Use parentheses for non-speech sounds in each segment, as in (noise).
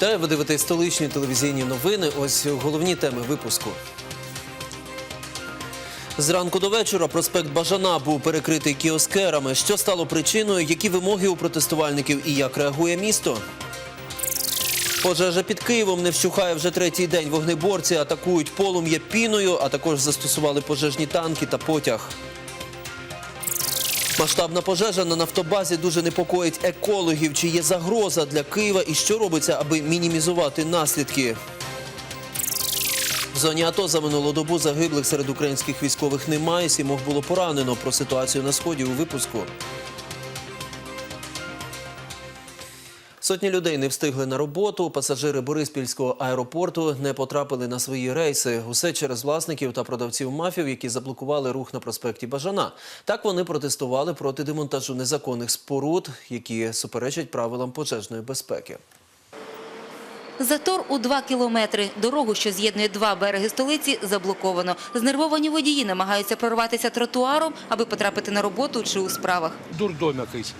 Вітаю, ви дивитесь столичні телевізійні новини. Ось головні теми випуску. Зранку до вечора проспект Бажана був перекритий кіоскерами. Що стало причиною, які вимоги у протестувальників і як реагує місто? Пожежа під Києвом не вщухає вже третій день. Вогнеборці атакують полум'я піною, а також застосували пожежні танки та потяг. Масштабна пожежа на нафтобазі дуже непокоїть екологів. Чи є загроза для Києва і що робиться, аби мінімізувати наслідки? В зоні АТО за минулу добу загиблих серед українських військових немає. Сімох було поранено. Про ситуацію на сході у випуску. Сотні людей не встигли на роботу. Пасажири Бориспільського аеропорту не потрапили на свої рейси. Усе через власників та продавців мафів, які заблокували рух на проспекті Бажана. Так вони протестували проти демонтажу незаконних споруд, які суперечать правилам пожежної безпеки. Затор у два кілометри. Дорогу, що з'єднує два береги столиці, заблоковано. Знервовані водії намагаються прорватися тротуаром, аби потрапити на роботу чи у справах. Дурдом якийсь.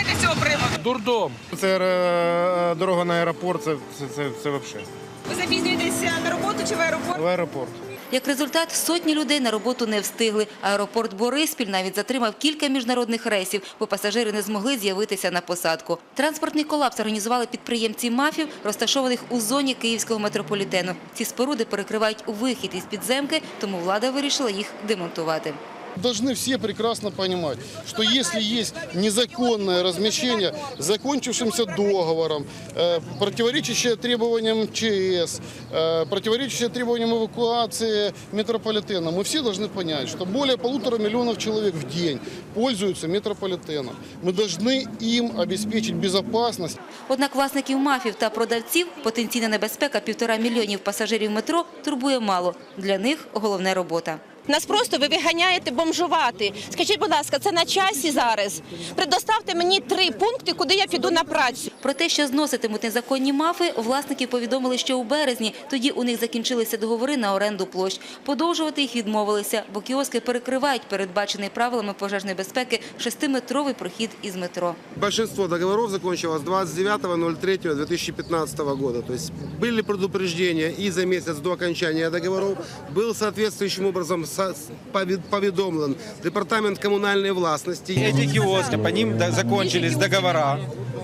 Думаєте з цього приводу? Дурдом. Це е, дорога на аеропорт, це, це, це, це взагалі. Ви запізнюєтеся на роботу чи в аеропорт? В аеропорт. Як результат, сотні людей на роботу не встигли. Аеропорт Бориспіль навіть затримав кілька міжнародних рейсів, бо пасажири не змогли з'явитися на посадку. Транспортний колапс організували підприємці мафів, розташованих у зоні київського метрополітену. Ці споруди перекривають вихід із підземки, тому влада вирішила їх демонтувати. Должны все прекрасно понимать, что если есть незаконное размещение закончившимся договором, э, противоречащее требованиям МЧС, э, противоречащее требованиям эвакуации метрополитена, мы все должны понять, что более полутора миллионов человек в день пользуются метрополитеном. Мы должны им обеспечить безопасность. Однак власників мафів та продавців потенційна небезпека півтора мільйонів пасажирів метро турбує мало. Для них головне робота. Нас просто ви виганяєте бомжувати. Скажіть, будь ласка, це на часі зараз. Предоставте мені три пункти, куди я піду на працю. Про те, що зноситимуть незаконні мафи, власники повідомили, що у березні тоді у них закінчилися договори на оренду площ. Подовжувати їх відмовилися, бо кіоски перекривають передбачений правилами пожежної безпеки шестиметровий прохід із метро. Большинство договоров закончилось 29.03.2015 года. То есть были предупреждения и за месяц до окончания договоров был соответствующим образом со- пове- поведомлен Департамент коммунальной властности. Эти киоски, по ним до- закончились договора,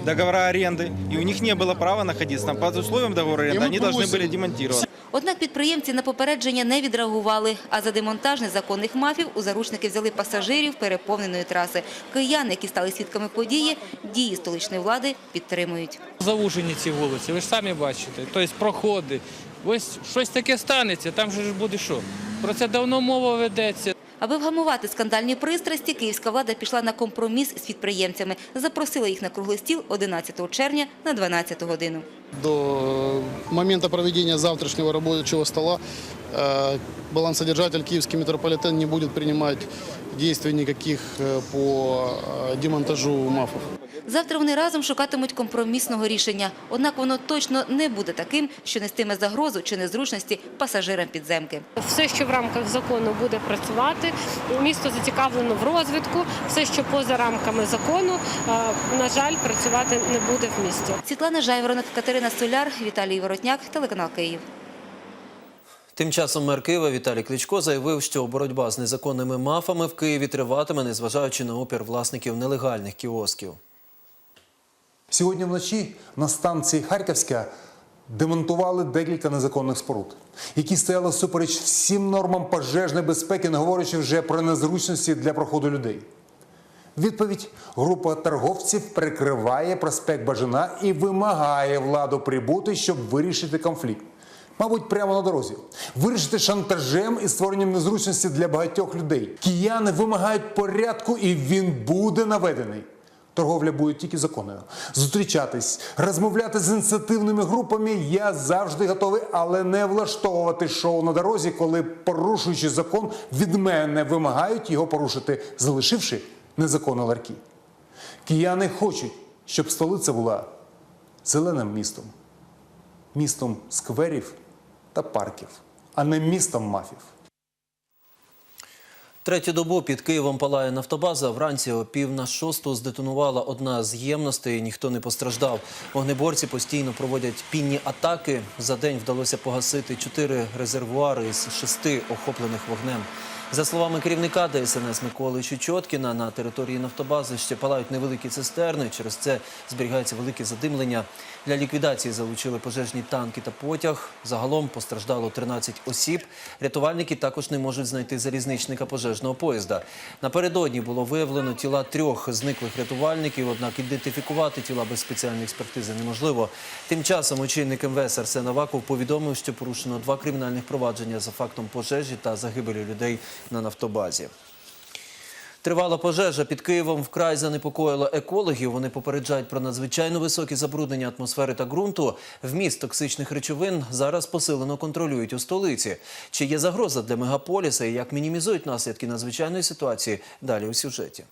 договора аренды, и у них не было права находиться там. Под условием договора аренды И мы они должны просим- были демонтироваться. Однак підприємці на попередження не відреагували, а за демонтаж незаконних мафів у заручники взяли пасажирів переповненої траси. Кияни, які стали свідками події, дії столичної влади підтримують. Завужені ці вулиці, ви ж самі бачите. Тобто проходи. Ось щось таке станеться, там же ж буде що. Про це давно мова ведеться. Аби вгамувати скандальні пристрасті, київська влада пішла на компроміс з підприємцями. Запросила їх на круглий стіл 11 червня на 12 годину. До момента проведения завтрашнего рабочего стола э, балансодержатель Киевский метрополитен не будет принимать действий никаких э, по э, демонтажу мафов. Завтра вони разом шукатимуть компромісного рішення. Однак воно точно не буде таким, що нестиме загрозу чи незручності пасажирам підземки. Все, що в рамках закону буде працювати, місто зацікавлено в розвитку. Все, що поза рамками закону, е, на жаль, працювати не буде в місті. Світлана Жайворонок, Катерина Соляр, Віталій Воротняк, телеканал Київ. Тим часом мер Києва Віталій Кличко заявив, що боротьба з незаконними мафами в Києві триватиме, незважаючи на опір власників нелегальних кіосків. Сьогодні вночі на станції Харківська демонтували декілька незаконних споруд, які стояли супереч всім нормам пожежної безпеки, не говорячи вже про незручності для проходу людей. Відповідь група торговців прикриває проспект Бажана і вимагає владу прибути, щоб вирішити конфлікт. Мабуть, прямо на дорозі. Вирішити шантажем і створенням незручності для багатьох людей. Кияни вимагають порядку, і він буде наведений. Торговля буде тільки законною. Зустрічатись, розмовляти з ініціативними групами я завжди готовий, але не влаштовувати шоу на дорозі, коли, порушуючи закон, від мене вимагають його порушити, залишивши незаконні ларки. Кияни хочуть, щоб столиця була зеленим містом, містом скверів та парків, а не містом мафів. Третю добу під Києвом палає нафтобаза. Вранці о пів на шосту здетонувала одна з ємностей. Ніхто не постраждав. Вогнеборці постійно проводять пінні атаки. За день вдалося погасити чотири резервуари із шести охоплених вогнем. За словами керівника ДСНС Миколи Чучоткіна, на території нафтобази ще палають невеликі цистерни. Через це зберігається велике задимлення. Для ліквідації залучили пожежні танки та потяг. Загалом постраждало 13 осіб. Рятувальники також не можуть знайти залізничника пожежного поїзда. Напередодні було виявлено тіла трьох зниклих рятувальників, однак ідентифікувати тіла без спеціальної експертизи неможливо. Тим часом очільник МВС Арсен Аваков повідомив, що порушено два кримінальних провадження за фактом пожежі та загибелі людей на нафтобазі. Тривала пожежа під Києвом вкрай занепокоїла екологів. Вони попереджають про надзвичайно високі забруднення атмосфери та ґрунту. Вміст токсичних речовин зараз посилено контролюють у столиці. Чи є загроза для мегаполіса і як мінімізують наслідки надзвичайної ситуації? Далі у сюжеті.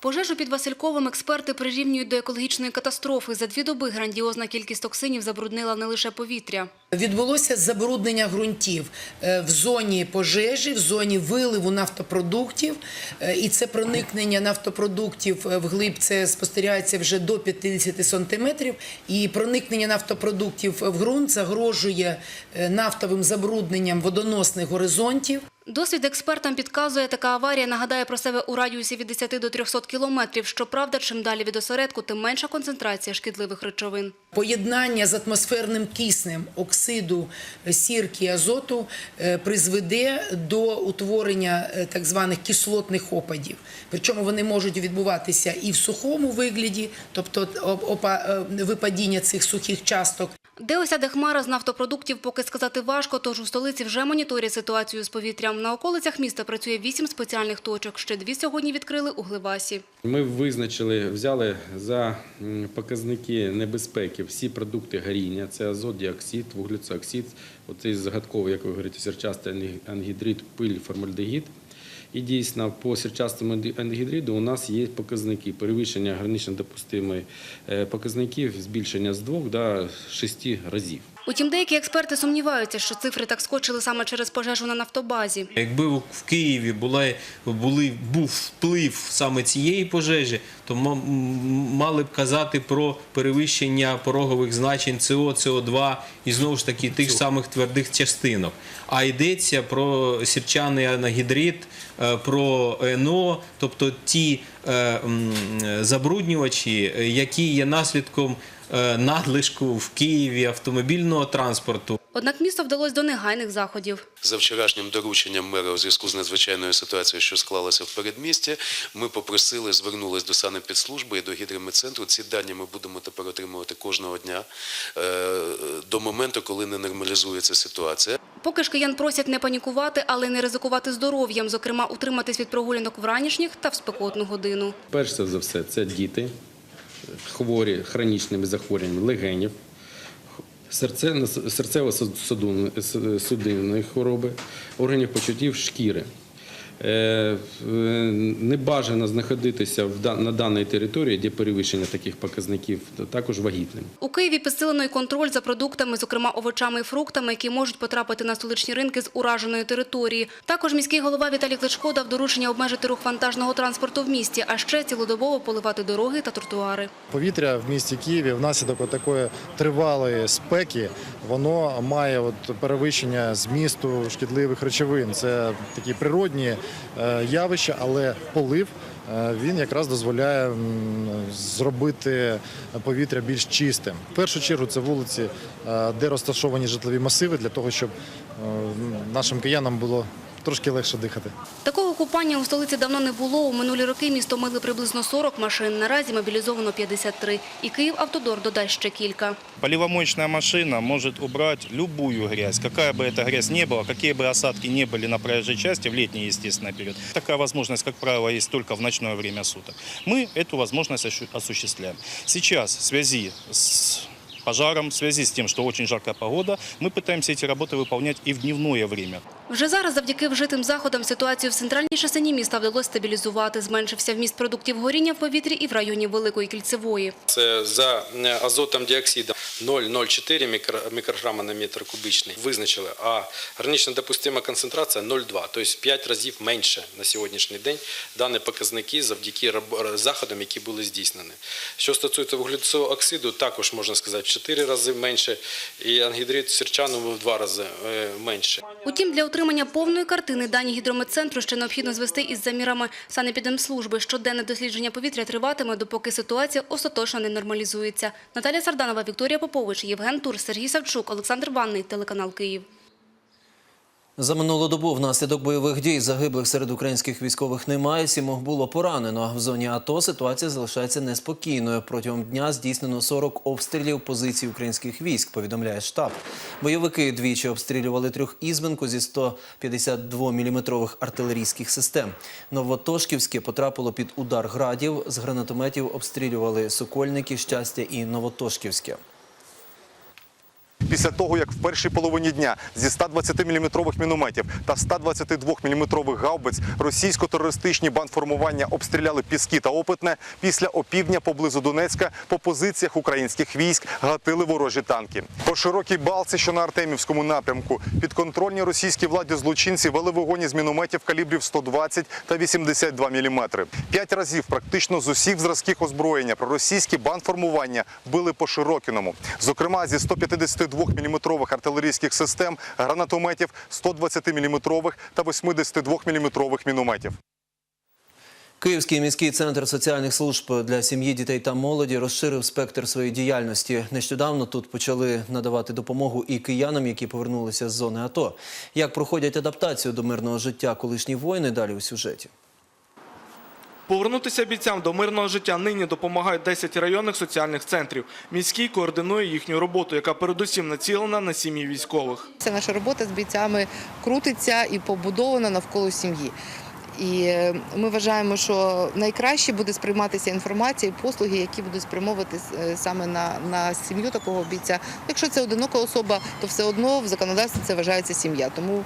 Пожежу під Васильковим експерти прирівнюють до екологічної катастрофи. За дві доби грандіозна кількість токсинів забруднила не лише повітря. Відбулося забруднення ґрунтів е, в зоні пожежі, в зоні виливу нафтопродуктів. Е, І це проникнення нафтопродуктів е, вглиб це спостерігається вже до 50 сантиметрів. І проникнення нафтопродуктів в ґрунт загрожує нафтовим забрудненням водоносних горизонтів. Досвід експертам підказує, така аварія нагадає про себе у радіусі від 10 до 300 кілометрів. Щоправда, чим далі від осередку, тим менша концентрація шкідливих речовин. Поєднання з атмосферним киснем оксиду сірки і азоту е, призведе до утворення е, так званих кислотних опадів. Причому вони можуть відбуватися і в сухому вигляді, тобто е, випадіння цих сухих часток, Де осяде хмара з нафтопродуктів, поки сказати важко, тож у столиці вже моніторять ситуацію з повітрям. На околицях міста працює вісім спеціальних точок. Ще дві сьогодні відкрили у Гливасі. Ми визначили, взяли за показники небезпеки всі продукти горіння. Це азот, діоксид, вуглецеоксид, оцей загадковий, як ви говорите, сірчастий ангі- ангідрид, пиль, формальдегід. І дійсно по сірчастому ангі- ангідриду у нас є показники перевищення гранично допустимої е, показників, збільшення з двох до шести разів. Утім, деякі експерти сумніваються, що цифри так скочили саме через пожежу на нафтобазі. Якби в Києві були, був вплив саме цієї пожежі, то мали б казати про перевищення порогових значень СО, СО2 і знову ж таки тих самих твердих частинок. А йдеться про сірчаний анагідрид, е, про НО, тобто ті е, забруднювачі, е, які є наслідком надлишку в Києві автомобільного транспорту. Однак місто вдалося до негайних заходів. За вчорашнім дорученням мера у зв'язку з надзвичайною ситуацією, що склалася в передмісті, ми попросили, звернулись до санепідслужби і до гідрометцентру. Ці дані ми будемо тепер отримувати кожного дня е, до моменту, коли не нормалізується ситуація. Поки ж киян просять не панікувати, але не ризикувати здоров'ям, зокрема утриматись від прогулянок вранішніх та в спекотну годину. Перш за все, це діти, хворі хронічними захворюваннями легенів, серцево-судинної хвороби, органів почуттів шкіри. Е, Не бажано знаходитися в да- на даній території, де перевищення таких показників, також вагітним. У Києві підсилено й контроль за продуктами, зокрема овочами і фруктами, які можуть потрапити на столичні ринки з ураженої території. Також міський голова Віталій Кличко дав доручення обмежити рух вантажного транспорту в місті, а ще цілодобово поливати дороги та тротуари. Повітря в місті Києві внаслідок такої тривалої спеки воно має от перевищення змісту шкідливих речовин. Це такі природні е, явища, але полив. е, Він якраз дозволяє зробити повітря більш чистим. В першу чергу це вулиці, е, де розташовані житлові масиви, для того, щоб нашим киянам було трошки легше дихати. Такого купання у столиці давно не було. У минулі роки місто мили приблизно 40 машин. Наразі мобілізовано 53. І Київавтодор додасть ще кілька. Поливомоечная машина может убрать любую грязь, какая бы эта грязь ни была, какие бы осадки ни были на проезжей части в летний, естественно, период. Такая возможность, как правило, есть только в ночное время суток. Мы эту возможность ощу- осуществляем. Сейчас в связи с пожаром, в связи с тем, что очень жаркая погода, мы пытаемся эти работы выполнять и в дневное время. Вже зараз завдяки вжитим заходам ситуацію в центральній частині міста вдалося стабілізувати. Зменшився вміст продуктів горіння в повітрі і в районі Великої Кільцевої. Це за е, азотом діоксидом 0,04 мікрограма на метр кубічний визначили, а гранично допустима концентрація 0,2, тобто в 5 разів менше на сьогоднішній день дані показники завдяки заходам, які були здійснені. Що стосується вуглецового оксиду, також можна сказати в 4 рази менше, і ангідрид сірчану в 2 рази е, менше. Утім, для отримання повної картини дані гідрометцентру ще необхідно звести із замірами санепідемслужби. Щоденне дослідження повітря триватиме, допоки ситуація остаточно не нормалізується. Наталя Сарданова, Вікторія Попович, Євген Тур, Сергій Савчук, Олександр Банний, телеканал Київ. За минулу добу внаслідок бойових дій загиблих серед українських військових немає, сімох було поранено. В зоні АТО ситуація залишається неспокійною. Протягом дня здійснено 40 обстрілів позицій українських військ, повідомляє штаб. Бойовики двічі обстрілювали трьохізбинку зі 152-мм артилерійських систем. Новотошківське потрапило під удар градів. З гранатометів обстрілювали Сокольники, Щастя і Новотошківське. Після того, як в першій половині дня зі 120-мм мінометів та 122-мм гаубиць російсько-терористичні бандформування обстріляли Піски та Опитне, після опівдня поблизу Донецька по позиціях українських військ гатили ворожі танки. По широкій балці, що на Артемівському напрямку, підконтрольні російській владі злочинці вели вогонь із мінометів калібрів 120 та 82 мм. П'ять разів практично з усіх зразків озброєння проросійські бандформування били по Широкіному. Зокрема, зі 152-мм артилерійських систем, гранатометів, 120-мм та 82-мм мінометів. Київський міський центр соціальних служб для сім'ї, дітей та молоді розширив спектр своєї діяльності. Нещодавно тут почали надавати допомогу і киянам, які повернулися з зони АТО. Як проходять адаптацію до мирного життя колишні воїни, далі у сюжеті. Повернутися бійцям до мирного життя нині допомагають 10 районних соціальних центрів. Міський координує їхню роботу, яка передусім націлена на сім'ї військових. Вся наша робота з бійцями крутиться і побудована навколо сім'ї. І е, ми вважаємо, що найкраще буде сприйматися інформація і послуги, які будуть спрямовувати е, саме на, на сім'ю такого бійця. Якщо це одинока особа, то все одно в законодавстві це вважається сім'я. Тому,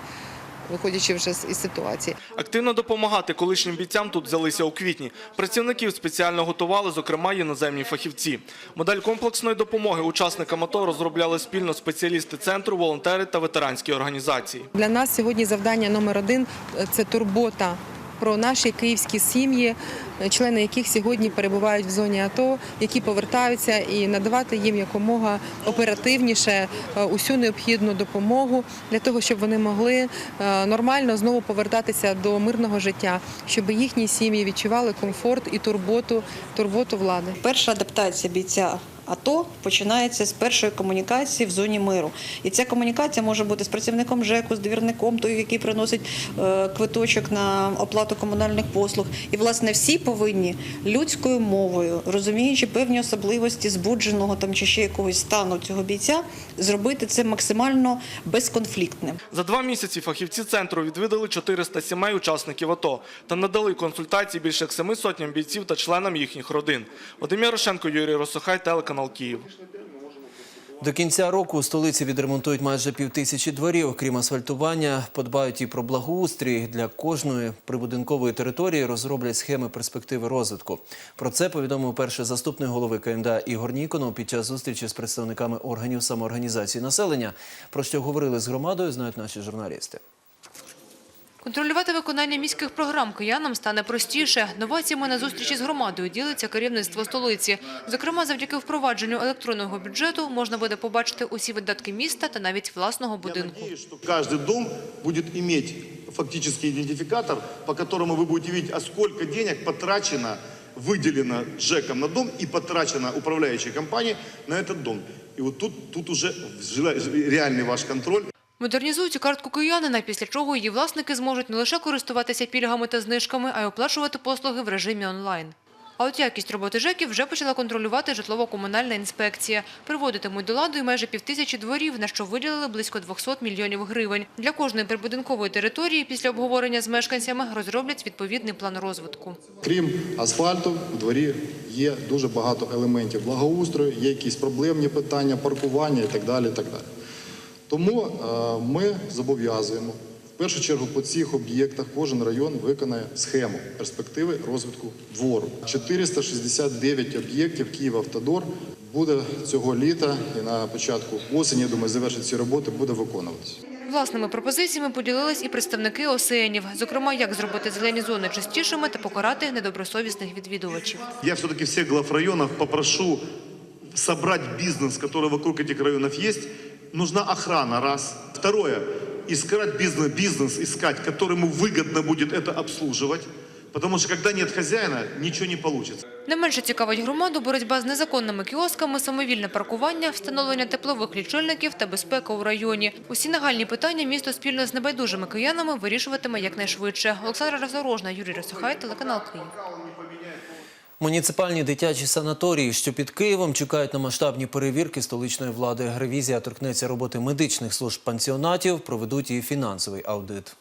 виходячи вже з із ситуації. Активно допомагати колишнім бійцям тут взялися у квітні. Працівників спеціально готували, зокрема, іноземні фахівці. Модель комплексної допомоги учасникам АТО розробляли спільно спеціалісти центру, волонтери та ветеранські організації. Для нас сьогодні завдання номер один це турбота про наші київські сім'ї, члени яких сьогодні перебувають в зоні АТО, які повертаються, і надавати їм якомога оперативніше е, усю необхідну допомогу для того, щоб вони могли е, нормально знову повертатися до мирного життя, щоб їхні сім'ї відчували комфорт і турботу, турботу влади. Перша адаптація бійця АТО починається з першої комунікації в зоні миру. І ця комунікація може бути з працівником ЖЕКу, з довірником, той, який приносить е, квиточок на оплату комунальних послуг. І, власне, всі повинні людською мовою, розуміючи певні особливості збудженого там чи ще якогось стану цього бійця, зробити це максимально безконфліктним. За два місяці фахівці центру відвідали 400 сімей учасників АТО та надали консультації більше як семи сотням бійців та членам їхніх родин. Ярошенко, Юрій Росохай, телеканал Київ. До кінця року у столиці відремонтують майже півтисячі дворів. Крім асфальтування, подбають і про благоустрій. Для кожної прибудинкової території розроблять схеми перспективи розвитку. Про це повідомив перший заступник голови КМДА Ігор Ніконов під час зустрічі з представниками органів самоорганізації населення. Про що говорили з громадою, знають наші журналісти. Контролювати виконання міських програм киянам стане простіше. Новаціями на зустрічі з громадою ділиться керівництво столиці. Зокрема, завдяки впровадженню електронного бюджету можна буде побачити усі видатки міста та навіть власного будинку. что каждый дом будет иметь фактически идентификатор, по которому вы будете видеть, а сколько денег потрачено, выделено ЖЭКом на дом и потрачено управляющей компанией на этот дом. И вот тут, тут уже реальный ваш контроль. Модернізують картку киянина, після чого її власники зможуть не лише користуватися пільгами та знижками, а й оплачувати послуги в режимі онлайн. А от якість роботи ЖЕКів вже почала контролювати житлово-комунальна інспекція. Приводитимуть до ладу й майже півтисячі дворів, на що виділили близько 200 мільйонів гривень. Для кожної прибудинкової території після обговорення з мешканцями розроблять відповідний план розвитку. Крім асфальту, в дворі є дуже багато елементів благоустрою, є якісь проблемні питання, паркування і так далі. І так далі. Тому е, ми зобов'язуємо в першу чергу по цих об'єктах кожен район виконає схему перспективи розвитку двору. 469 об'єктів Київавтодор буде цього літа і на початку осені, я думаю, завершить ці роботи, буде виконуватися. Власними пропозиціями поділились і представники ОСЕНів. Зокрема, як зробити зелені зони чистішими та покарати недобросовісних відвідувачів. Я все-таки всех глав районов попрошу собрать бизнес, который вокруг этих районов есть. Нужна охрана, раз. Второе, искать бизнес, бизнес искать, которому выгодно будет это обслуживать. Потому что когда нет хозяина, ничего не получится. Не менше цікавить громаду боротьба з незаконними кіосками, самовільне паркування, встановлення теплових лічильників та безпека у районі. Усі нагальні питання місто спільно з небайдужими киянами вирішуватиме якнайшвидше. Олександра Разорожна, Юрій Росухай, телеканал Київ. Муніципальні дитячі санаторії, що під Києвом, чекають на масштабні перевірки столичної влади. Ревізія торкнеться роботи медичних служб пансіонатів, проведуть і фінансовий аудит.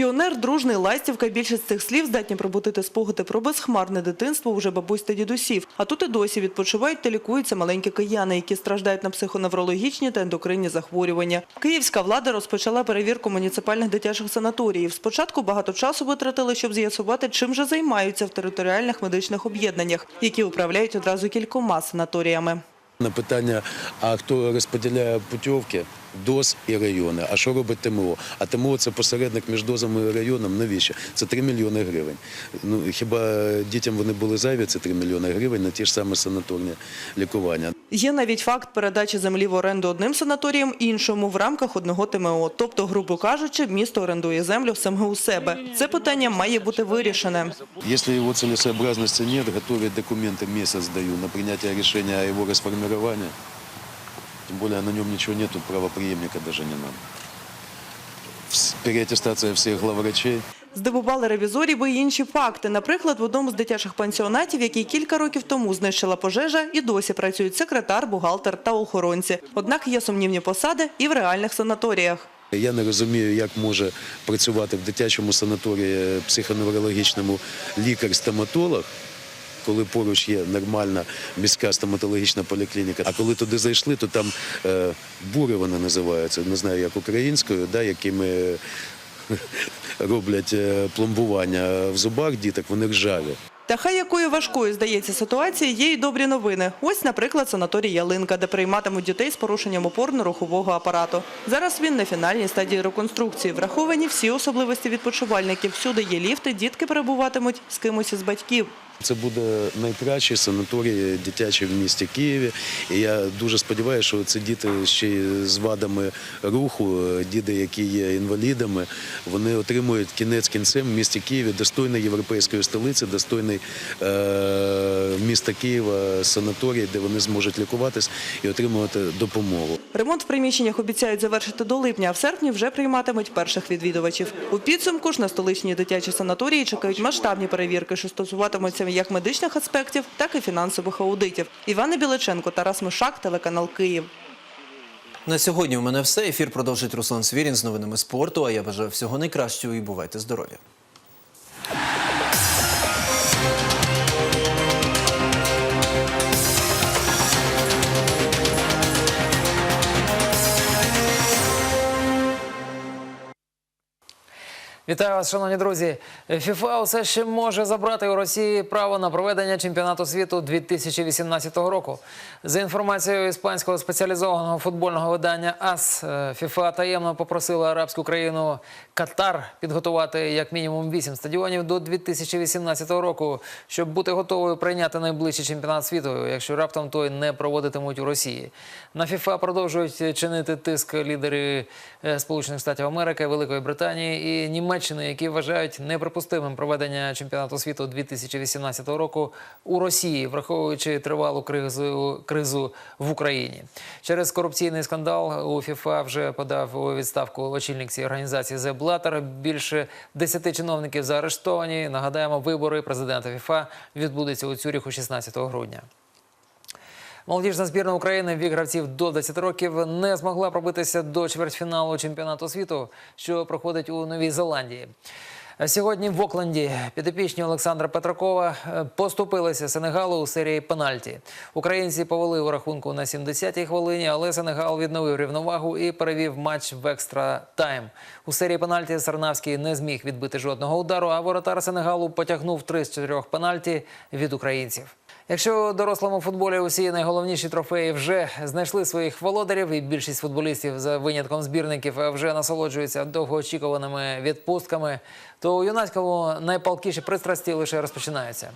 Піонер, дружний, ластівка. Більшість цих слів здатні пробудити спогади про безхмарне дитинство уже бабусь та дідусів. А тут і досі відпочивають та лікуються маленькі кияни, які страждають на психоневрологічні та ендокринні захворювання. Київська влада розпочала перевірку муніципальних дитячих санаторіїв. Спочатку багато часу витратили, щоб з'ясувати, чим же займаються в територіальних медичних об'єднаннях, які управляють одразу кількома санаторіями. На питання, а хто розподіляє путівки, ДОЗ і райони. А що робить ТМО? А ТМО це посередник між дозами і районом. Навіщо? Це 3 мільйони гривень. Ну хіба дітям вони були зайві? Це 3 мільйони гривень на ті ж саме санаторні лікування. Є навіть факт передачі землі в оренду одним санаторіям іншому в рамках одного ТМО. Тобто, грубо кажучи, місто орендує землю саме у себе. Це питання має бути вирішене. Если его целесообразности нет, готовить документы месяц даю на принятие решения о его расформировании. Тем более на нем ничего нету, правоприемника даже не надо. Вс- Переаттестация всех главврачей. Здивували ревізорів і інші факти. Наприклад, в одному з дитячих пансіонатів, який кілька років тому знищила пожежа, і досі працюють секретар, бухгалтер та охоронці. Однак є сумнівні посади і в реальних санаторіях. Я не розумію, як може працювати в дитячому санаторії психоневрологічному лікар-стоматолог, коли поруч є нормальна міська стоматологічна поліклініка. А коли туди зайшли, то там е, бури вони називаються, не знаю, як українською, да, якими (laughs) роблять е, пломбування в зубах діток, вони ржаві. Та хай якою важкою здається ситуація, є й добрі новини. Ось, наприклад, санаторій Ялинка, де прийматимуть дітей з порушенням опорно-рухового апарату. Зараз він на фінальній стадії реконструкції. Враховані всі особливості відпочивальників. Всюди є ліфти, дітки перебуватимуть з кимось із батьків. Це буде найкращий санаторій дитячий в місті Києві. І я дуже сподіваюся, що це діти ще з вадами руху, діти, які є інвалідами, вони отримують кінець кінцем в місті Києві достойної європейської столиці, достойний е, міста Києва санаторій, де вони зможуть лікуватись і отримувати допомогу. Ремонт в приміщеннях обіцяють завершити до липня, а в серпні вже прийматимуть перших відвідувачів. У підсумку ж на столичні дитячі санаторії чекають масштабні перевірки, що стосуватимуться як медичних аспектів, так і фінансових аудитів. Івана Біличенко, Тарас Мишак, телеканал Київ. На сьогодні у мене все. Ефір продовжить Руслан Свірін з новинами спорту. А я бажаю всього найкращого і бувайте здорові. Вітаю вас, шановні друзі. ФІФА усе ще може забрати у Росії право на проведення чемпіонату світу 2018 року. За інформацією іспанського спеціалізованого футбольного видання АС, е, ФІФА таємно попросила арабську країну Катар підготувати як мінімум 8 стадіонів до 2018 року, щоб бути готовою прийняти найближчий чемпіонат світу, якщо раптом той не проводитимуть у Росії. На ФІФА продовжують чинити тиск лідери е, Сполучених Штатів Америки, Великої Британії і Німеччини, які вважають неприпустимим проведення чемпіонату світу 2018 року у Росії, враховуючи тривалу кризу, кризу в Україні. Через корупційний скандал у ФІФА вже подав у відставку очільник цієї організації Зе Блатер. Більше 10 чиновників заарештовані. Нагадаємо, вибори президента ФІФА відбудуться у Цюріху 16 грудня. Молодіжна збірна України вік гравців до 10 років не змогла пробитися до чвертьфіналу чемпіонату світу, що проходить у Новій Зеландії. Сьогодні в Окленді підопічні Олександра Петракова е, поступилися Сенегалу у серії пенальті. Українці повели у рахунку на 70-й хвилині, але Сенегал відновив рівновагу і перевів матч в екстра тайм. У серії пенальті Сарнавський не зміг відбити жодного удару, а воротар Сенегалу потягнув три з чотирьох пенальті від українців. Якщо у дорослому футболі усі найголовніші трофеї вже знайшли своїх володарів, і більшість футболістів за винятком збірників вже насолоджуються довгоочікуваними відпустками, то у юнацькому найпалкіші пристрасті лише розпочинаються.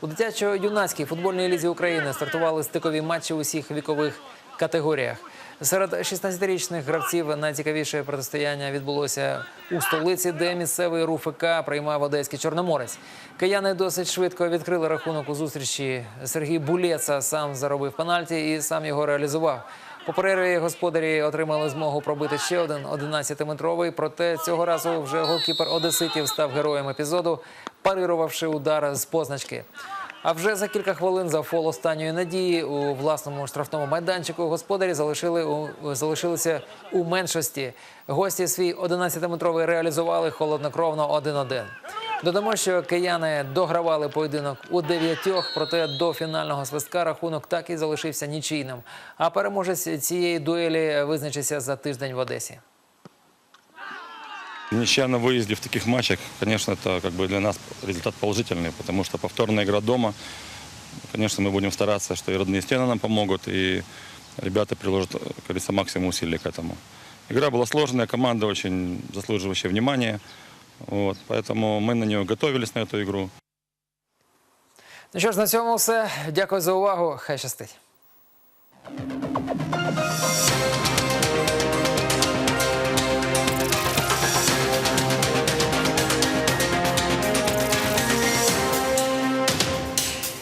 У дитячо-юнацькій футбольній лізі України стартували стикові матчі усіх вікових категоріях. Серед 16-річних гравців найцікавіше протистояння відбулося у столиці, де місцевий РУФК приймав одеський чорноморець. Кияни досить швидко відкрили рахунок у зустрічі. Сергій Булєца сам заробив пенальті і сам його реалізував. По перерві господарі отримали змогу пробити ще один 11-метровий. Проте цього разу вже голкіпер Одеситів став героєм епізоду, парирувавши удар з позначки. А вже за кілька хвилин за фол останньої надії у власному штрафному майданчику господарі залишили у, залишилися у меншості. Гості свій 11-метровий реалізували холоднокровно 1-1. Додамо, що кияни догравали поєдинок у дев'ятьох, проте до фінального свистка рахунок так і залишився нічийним. А переможець цієї дуелі визначиться за тиждень в Одесі. Ничья на выезде в таких матчах, конечно, это как бы для нас результат положительный, потому что повторная игра дома, конечно, мы будем стараться, что и родные стены нам помогут, и ребята приложат, как говорится, максимум усилий к этому. Игра была сложная, команда очень заслуживающая внимания, вот, поэтому мы на нее готовились, на эту игру. Ну що ж, на цьому все. Дякую за увагу. Хай щастить.